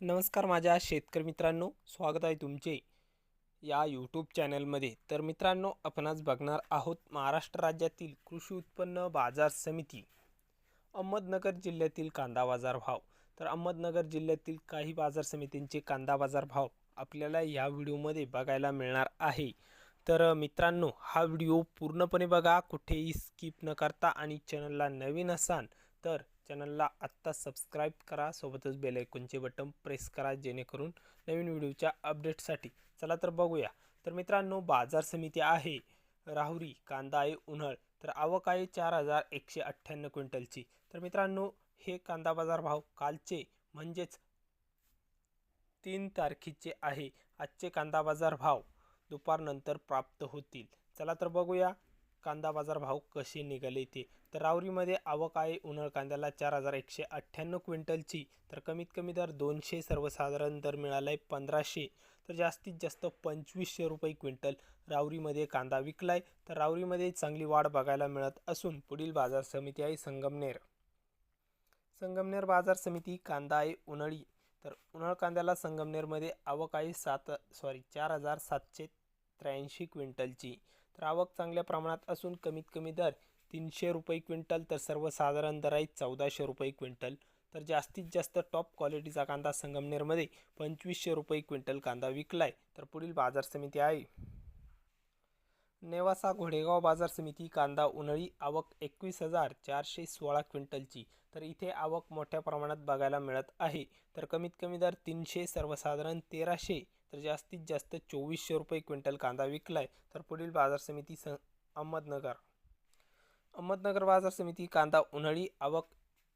नमस्कार माझ्या शेतकरी मित्रांनो स्वागत आहे तुमचे या यूट्यूब चॅनलमध्ये तर मित्रांनो आपण आज बघणार आहोत महाराष्ट्र राज्यातील कृषी उत्पन्न बाजार समिती अहमदनगर जिल्ह्यातील कांदा बाजार भाव. तर अहमदनगर जिल्ह्यातील काही बाजार समितींचे कांदा बाजार भाव आपल्याला या व्हिडिओमध्ये बघायला मिळणार आहे. तर मित्रांनो हा व्हिडिओ पूर्णपणे बघा कुठेही स्किप न करता आणि चॅनलला नवीन असाल तर चॅनलला आत्ता सबस्क्राईब करा. सोबतच बेल आयकॉनचे बटन प्रेस करा जेणेकरून नवीन व्हिडिओच्या अपडेटसाठी चला तर बघूया. तर मित्रांनो बाजार समिती आहे. राहुरी कांदा आहे उन्हाळ. तर आवक आहे चार हजार एकशे अठ्ठ्याण्णव क्विंटलची. तर मित्रांनो हे कांदा बाजार भाव कालचे म्हणजेच तीन तारखेचे आहे. आजचे कांदा बाजार भाव दुपारनंतर प्राप्त होतील. चला तर बघूया. कांदा बाजार भाव कसे निघाले ते तर रावरीमध्ये आवक आहे उन्हाळ कांद्याला चार हजार एकशे अठ्ठ्याण्णव क्विंटलची. तर कमीत कमी दर दोनशे सर्वसाधारण दर मिळाला आहे पंधराशे. तर जास्तीत जास्त पंचवीसशे रुपये क्विंटल रावरीमध्ये कांदा विकला आहे तर रावरीमध्ये चांगली वाढ बघायला मिळत असून पुढील बाजार समिती आहे संगमनेर. संगमनेर बाजार समिती कांदा आहे उन्हाळी. तर उन्हाळ कांद्याला संगमनेरमध्ये आवक आहे सात सॉरी चार हजार सातशे त्र्याऐंशी क्विंटलची. तर आवक चांगल्या प्रमाणात असून कमीत कमी दर तीनशे रुपये क्विंटल तर सर्वसाधारण दर आहे चौदाशे रुपये क्विंटल. तर जास्तीत जास्त टॉप क्वालिटीचा कांदा संगमनेरमध्ये पंचवीसशे रुपये क्विंटल कांदा विकलाय. तर पुढील बाजार समिती आहे. नेवासा घोडेगाव बाजार समिती कांदा उन्हाळी आवक एकवीस हजार चारशे सोळा क्विंटलची. तर इथे आवक मोठ्या प्रमाणात बघायला मिळत आहे. तर कमीत कमी दर तीनशे सर्वसाधारण तेराशे तर जास्तीत जास्त चोवीसशे रुपये क्विंटल कांदा विकला आहे तर पुढील बाजार समिती स अहमदनगर. अहमदनगर बाजार समिती कांदा उन्हाळी आवक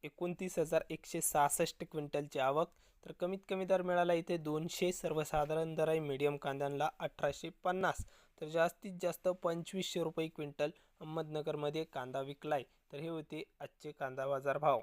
एकोणतीस हजार एकशे सहासष्ट क्विंटलची आवक तर कमीत कमी दर मिळाला इथे दोनशे सर्वसाधारण दर आहे मीडियम कांद्यांना अठराशे पन्नास. तर जास्तीत जास्त पंचवीसशे रुपये क्विंटल अहमदनगरमध्ये कांदा विकला आहे तर हे होते आजचे कांदा बाजार भाव.